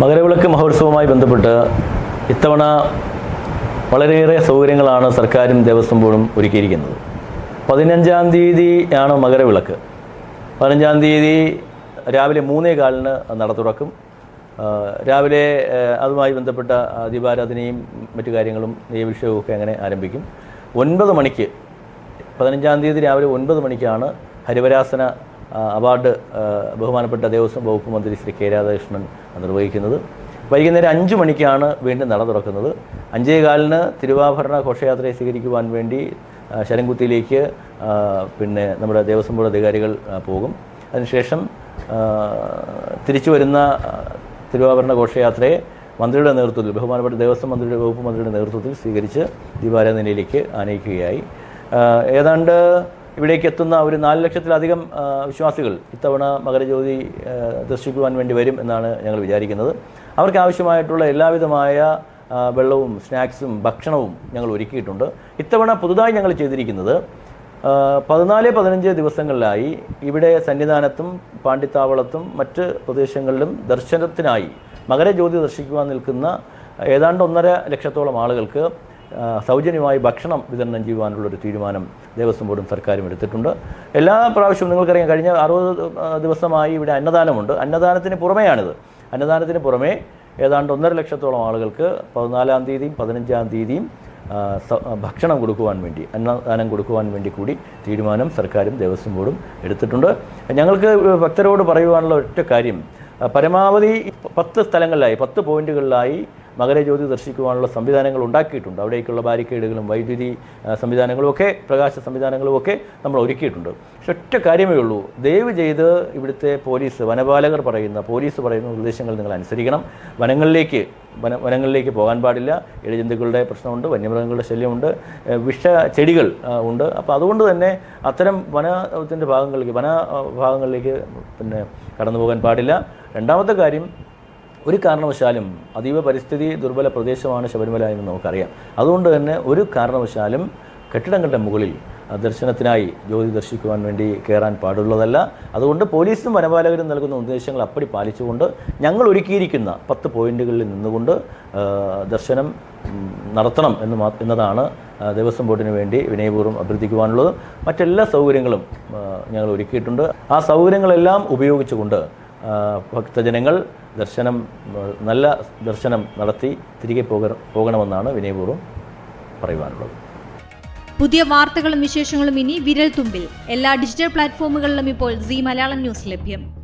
മകരവിളക്ക് മഹോത്സവവുമായി ബന്ധപ്പെട്ട് ഇത്തവണ വളരെയേറെ സൗകര്യങ്ങളാണ് സർക്കാരും ദേവസ്വം ബോർഡും ഒരുക്കിയിരിക്കുന്നത്. പതിനഞ്ചാം തീയതിയാണ് മകരവിളക്ക്. പതിനഞ്ചാം തീയതി രാവിലെ മൂന്നേ കാലിന് നട തുറക്കും. രാവിലെ അതുമായി ബന്ധപ്പെട്ട ദീപാരാധനയും മറ്റു കാര്യങ്ങളും നെയ്യഭിഷേകവും ഒക്കെ അങ്ങനെ ആരംഭിക്കും. ഒൻപത് മണിക്ക് പതിനഞ്ചാം തീയതി രാവിലെ ഒൻപത് മണിക്കാണ് ഹരിവരാസന അവാർഡ് ബഹുമാനപ്പെട്ട ദേവസ്വം വകുപ്പ് മന്ത്രി ശ്രീ കെ രാധാകൃഷ്ണൻ നിർവഹിക്കുന്നത്. വൈകുന്നേരം അഞ്ച് മണിക്കാണ് വീണ്ടും നട തുറക്കുന്നത്. അഞ്ചേ കാലിന് തിരുവാഭരണ ഘോഷയാത്രയെ സ്വീകരിക്കുവാൻ വേണ്ടി ശരംകുത്തിയിലേക്ക് പിന്നെ നമ്മുടെ ദേവസ്വം ബോർഡ് അധികാരികൾ പോകും. അതിനുശേഷം തിരിച്ചു വരുന്ന തിരുവാഭരണ ഘോഷയാത്രയെ മന്ത്രിയുടെ നേതൃത്വത്തിൽ ബഹുമാനപ്പെട്ട ദേവസ്വം മന്ത്രിയുടെ വകുപ്പ് മന്ത്രിയുടെ നേതൃത്വത്തിൽ സ്വീകരിച്ച് ദീപാരാധനയിലേക്ക് ആനയിക്കുകയായി. ഏതാണ്ട് ഇവിടേക്ക് എത്തുന്ന ഒരു നാല് ലക്ഷത്തിലധികം വിശ്വാസികൾ ഇത്തവണ മകരജ്യോതി ദർശിക്കുവാൻ വേണ്ടി വരും എന്നാണ് ഞങ്ങൾ വിചാരിക്കുന്നത്. അവർക്ക് ആവശ്യമായിട്ടുള്ള എല്ലാവിധമായ വെള്ളവും സ്നാക്സും ഭക്ഷണവും ഞങ്ങൾ ഒരുക്കിയിട്ടുണ്ട്. ഇത്തവണ പുതുതായി ഞങ്ങൾ ചെയ്തിരിക്കുന്നത് പതിനാല് പതിനഞ്ച് ദിവസങ്ങളിലായി ഇവിടെ സന്നിധാനത്തും പാണ്ഡിത്താവളത്തും മറ്റ് പ്രദേശങ്ങളിലും ദർശനത്തിനായി മകരജ്യോതി ദർശിക്കുവാൻ നിൽക്കുന്ന ഏതാണ്ട് ഒന്നര ലക്ഷത്തോളം ആളുകൾക്ക് സൗജന്യമായി ഭക്ഷണം വിതരണം ചെയ്യുവാനുള്ള ഒരു തീരുമാനം ദേവസ്വം ബോർഡും സർക്കാരും എടുത്തിട്ടുണ്ട്. എല്ലാ പ്രാവശ്യവും നിങ്ങൾക്കറിയാം കഴിഞ്ഞ അറുപത് ദിവസമായി ഇവിടെ അന്നദാനമുണ്ട്. അന്നദാനത്തിന് പുറമെയാണിത്. അന്നദാനത്തിന് പുറമേ ഏതാണ്ട് ഒന്നര ലക്ഷത്തോളം ആളുകൾക്ക് പതിനാലാം തീയതിയും പതിനഞ്ചാം തീയതിയും ഭക്ഷണം കൊടുക്കുവാൻ വേണ്ടി അന്നദാനം കൊടുക്കുവാൻ വേണ്ടി കൂടി തീരുമാനം സർക്കാരും ദേവസ്വം ബോർഡും എടുത്തിട്ടുണ്ട്. ഞങ്ങൾക്ക് ഭക്തരോട് പറയുവാനുള്ള ഒറ്റ കാര്യം പരമാവധി പത്ത് സ്ഥലങ്ങളിലായി പത്ത് പോയിന്റുകളിലായി മകരജ്യോതി ദർശിക്കുവാനുള്ള സംവിധാനങ്ങൾ ഉണ്ടാക്കിയിട്ടുണ്ട്. അവിടേക്കുള്ള ബാരിക്കേഡുകളും വൈദ്യുതി സംവിധാനങ്ങളും ഒക്കെ പ്രകാശ സംവിധാനങ്ങളും ഒക്കെ നമ്മൾ ഒരുക്കിയിട്ടുണ്ട്. പക്ഷെ ഒറ്റ കാര്യമേ ഉള്ളൂ. ദയവ് ചെയ്ത് ഇവിടുത്തെ പോലീസ് വനപാലകർ പറയുന്ന പോലീസ് പറയുന്ന നിർദ്ദേശങ്ങൾ നിങ്ങൾ അനുസരിക്കണം. വനങ്ങളിലേക്ക് വന വനങ്ങളിലേക്ക് പോകാൻ പാടില്ല. ഇഴജന്തുക്കളുടെ പ്രശ്നമുണ്ട് വന്യമൃഗങ്ങളുടെ ശല്യമുണ്ട് വിഷ ചെടികൾ ഉണ്ട്. അപ്പോൾ അതുകൊണ്ട് തന്നെ അത്തരം വനത്തിന്റെ ഭാഗങ്ങളിലേക്ക് വന ഭാഗങ്ങളിലേക്ക് പിന്നെ കടന്നു പോകാൻ പാടില്ല. രണ്ടാമത്തെ കാര്യം ഒരു കാരണവശാലും അതീവ പരിസ്ഥിതി ദുർബല പ്രദേശമാണ് ശബരിമല എന്ന് നമുക്കറിയാം. അതുകൊണ്ട് തന്നെ ഒരു കാരണവശാലും കെട്ടിടങ്ങളുടെ മുകളിൽ ദർശനത്തിനായി ജ്യോതി ദർശിക്കുവാൻ വേണ്ടി കയറാൻ പാടുള്ളതല്ല. അതുകൊണ്ട് പോലീസും വനപാലകരും നൽകുന്ന നിർദ്ദേശങ്ങൾ അപ്പടി പാലിച്ചുകൊണ്ട് ഞങ്ങൾ ഒരുക്കിയിരിക്കുന്ന പത്ത് പോയിന്റുകളിൽ നിന്നുകൊണ്ട് ദർശനം നടത്തണം എന്ന് എന്നതാണ് ദേവസ്വം ബോർഡിന് വേണ്ടി വിനയപൂർവം അഭ്യർത്ഥിക്കുവാനുള്ളത്. മറ്റെല്ലാ സൗകര്യങ്ങളും ഞങ്ങൾ ഒരുക്കിയിട്ടുണ്ട്. ആ സൗകര്യങ്ങളെല്ലാം ഉപയോഗിച്ചുകൊണ്ട് ഭക്തജനങ്ങൾ ദർശനം നല്ല ദർശനം നടത്തി തിരികെ പോക പോകണമെന്നാണ് വിനയപൂർവം പറയുവാനുള്ളത്. പുതിയ വാർത്തകളും വിശേഷങ്ങളും ഇനി വിരൽ തുമ്പിൽ എല്ലാ ഡിജിറ്റൽ പ്ലാറ്റ്ഫോമുകളിലും ഇപ്പോൾ സി മലയാളം ന്യൂസ് ലഭ്യം.